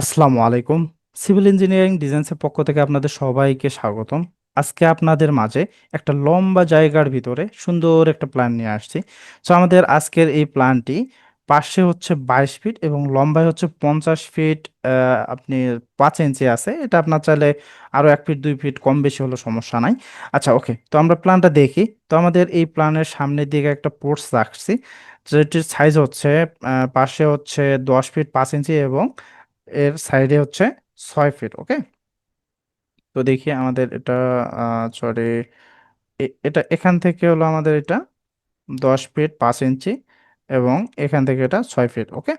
আসসালামু আলাইকুম। Civil engineering ডিজাইন্সের পক্ষ থেকে আপনাদের সবাইকে স্বাগতম। আজকে আপনাদের মাঝে একটা লম্বা জায়গার ভিতরে সুন্দর একটা প্ল্যান নিয়ে আসছি। তো আমাদের আজকের এই প্ল্যানটি পাশে হচ্ছে বাইশ ফিট এবং লম্বায় হচ্ছে পঞ্চাশ ফিট আপনি পাঁচ ইঞ্চি আছে। এটা আপনার চাইলে আরও এক ফিট, দুই ফিট কম বেশি হলো সমস্যা নাই। আচ্ছা ওকে। তো আমরা প্ল্যানটা দেখি। তো আমাদের এই প্ল্যানের সামনের দিকে একটা পোর্চ রাখছি। যেটির সাইজ হচ্ছে পাশে হচ্ছে দশ ফিট পাঁচ ইঞ্চি এবং এর সাইডে হচ্ছে ছয় ফিট ওকে তো দেখি আমাদের এটা সরি এটা এখান থেকে হলো আমাদের এটা দশ ফিট পাঁচ ইঞ্চি এবং এখান থেকে এটা ছয় ফিট ওকে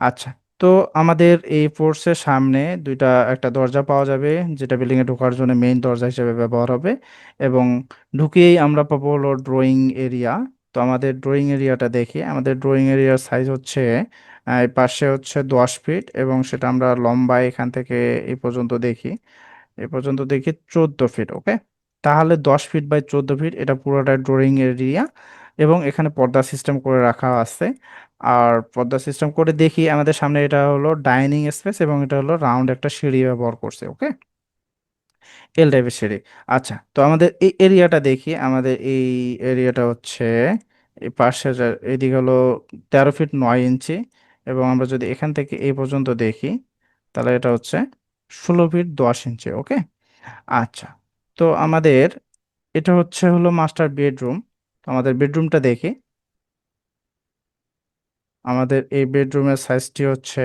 আচ্ছা তো আমাদের এই ফোর্সের সামনে দুইটা, একটা দরজা পাওয়া যাবে, যেটা বিল্ডিংয়ে ঢোকার জন্য মেইন দরজা হিসেবে ব্যবহার হবে এবং ঢুকেই আমরা পাবো হলো ড্রয়িং এরিয়া তো আমাদের ড্রয়িং এরিয়াটা দেখি। আমাদের ড্রয়িং এরিয়ার সাইজ হচ্ছে পাশে হচ্ছে দশ ফিট এবং সেটা আমরা লম্বা এখান থেকে এই পর্যন্ত দেখি। এ পর্যন্ত দেখি চোদ্দ ফিট ওকে তাহলে দশ ফিট বাই চোদ্দ ফিট এটা পুরোটা ড্রয়িং এরিয়া এবং এখানে পর্দা সিস্টেম করে রাখা আছে। আর পর্দা সিস্টেম করে দেখি, আমাদের সামনে এটা হলো ডাইনিং স্পেস এবং এটা হলো রাউন্ড একটা সিঁড়ি ব্যবহার করছে ওকে এল টাইপের সিঁড়ি। আচ্ছা তো আমাদের এই এরিয়াটা দেখি। আমাদের এই এরিয়াটা হচ্ছে, এই পাশে এদিকে হলো তেরো ফিট নয় ইঞ্চি এবং আমরা যদি এখান থেকে এই পর্যন্ত দেখি, তাহলে এটা হচ্ছে ষোলো ফিট দশ ইঞ্চি ওকে আচ্ছা তো আমাদের এটা হচ্ছে হলো মাস্টার বেডরুম তো আমাদের বেডরুমটা দেখি। আমাদের এই বেডরুমের সাইজটি হচ্ছে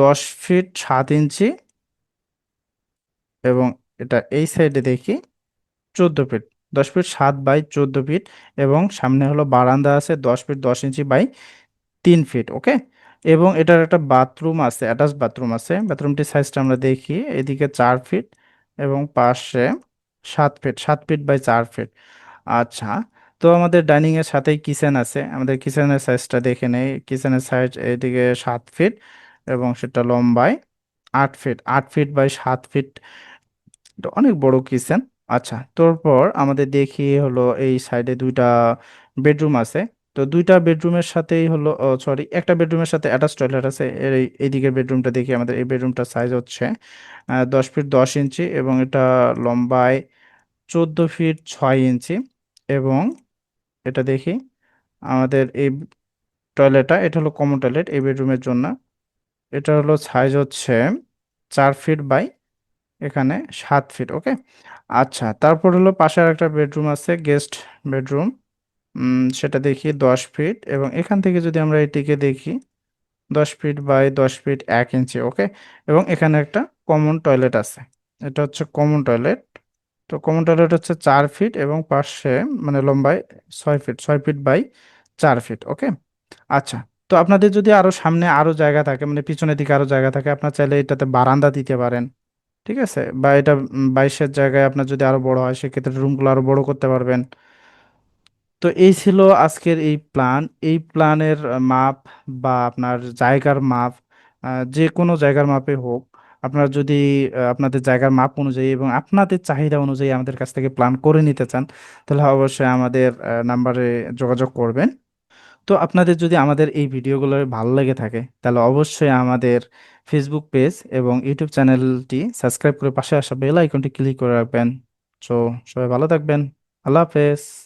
দশ ফিট সাত ইঞ্চি এবং এটা এই সাইডে দেখি, চোদ্দ ফিট দশ ফিট সাত বাই চোদ্দ ফিট এবং সামনে হলো বারান্দা আছে, দশ ফিট দশ ইঞ্চি বাই তিন ফিট ওকে এবং এটার একটা বাথরুম আছে অ্যাটাচ বাথরুম আছে। বাথরুমটির সাইজটা আমরা দেখি, এদিকে চার ফিট এবং পাশে সাত ফিট সাত ফিট বাই চার ফিট আচ্ছা তো আমাদের ডাইনিংয়ের সাথেই কিচেন আছে। আমাদের কিচেনের সাইজটা দেখে নেই। কিচেনের সাইজ এদিকে সাত ফিট এবং সেটা লম্বায় আট ফিট আট ফিট বাই সাত ফিট এটা অনেক বড় কিচেন। আচ্ছা তারপর আমাদের দেখি হলো এই সাইডে দুইটা বেডরুম আছে। তো দুইটা বেডরুমের সাথেই হলো সরি, একটা বেডরুমের সাথে অ্যাটাচ টয়লেট আছে। এর এই, এইদিকের বেডরুমটা দেখি আমাদের এই বেডরুমটার সাইজ হচ্ছে দশ ফিট দশ ইঞ্চি এবং এটা লম্বায় চোদ্দ ফিট ছয় ইঞ্চি এবং এটা দেখি আমাদের এই টয়লেটটা, এটা হলো কমন টয়লেট এই বেডরুমের জন্য। এটা হলো সাইজ হচ্ছে চার ফিট বাই এখানে সাত ফিট ওকে আচ্ছা তারপর হলো পাশে আর একটা বেডরুম আছে গেস্ট বেডরুম সেটা দেখি দশ ফিট এবং এখান থেকে যদি আমরা এটিকে দেখি, দশ ফিট বাই দশ ফিট এক ইঞ্চি ওকে এবং এখানে একটা কমন টয়লেট আছে, এটা হচ্ছে কমন টয়লেট তো কমন টয়লেট হচ্ছে চার ফিট এবং পাশে মানে লম্বায় ছয় ফিট ছয় ফিট বাই চার ফিট ওকে আচ্ছা তো আপনাদের যদি আরও সামনে আরও জায়গা থাকে মানে পিছনের দিকে আরও জায়গা থাকে, আপনার চাইলে এটাতে বারান্দা দিতে পারেন। ঠিক আছে? বা এটা বাইশের জায়গায় আপনার যদি আরও বড় হয়, সেক্ষেত্রে রুমগুলো আরও বড় করতে পারবেন। তো এই ছিল আজকের এই প্ল্যান এই প্ল্যানের মাপ বা আপনার জায়গার মাপ যে কোনো জায়গার মাপে হোক, আপনারা যদি আপনাদের জায়গার মাপ অনুযায়ী এবং আপনাদের চাহিদা অনুযায়ী আমাদের কাছ থেকে প্ল্যান করে নিতে চান, তাহলে অবশ্যই আমাদের নাম্বারে যোগাযোগ করবেন। তো আপনাদের যদি আমাদের এই ভিডিওগুলো ভালো লেগে থাকে, তাহলে অবশ্যই আমাদের ফেসবুক পেজ এবং ইউটিউব চ্যানেলটি সাবস্ক্রাইব করে পাশে আসা বেল আইকনটি ক্লিক করে রাখবেন। সো সবাই ভালো থাকবেন। আল্লাহ হাফেজ।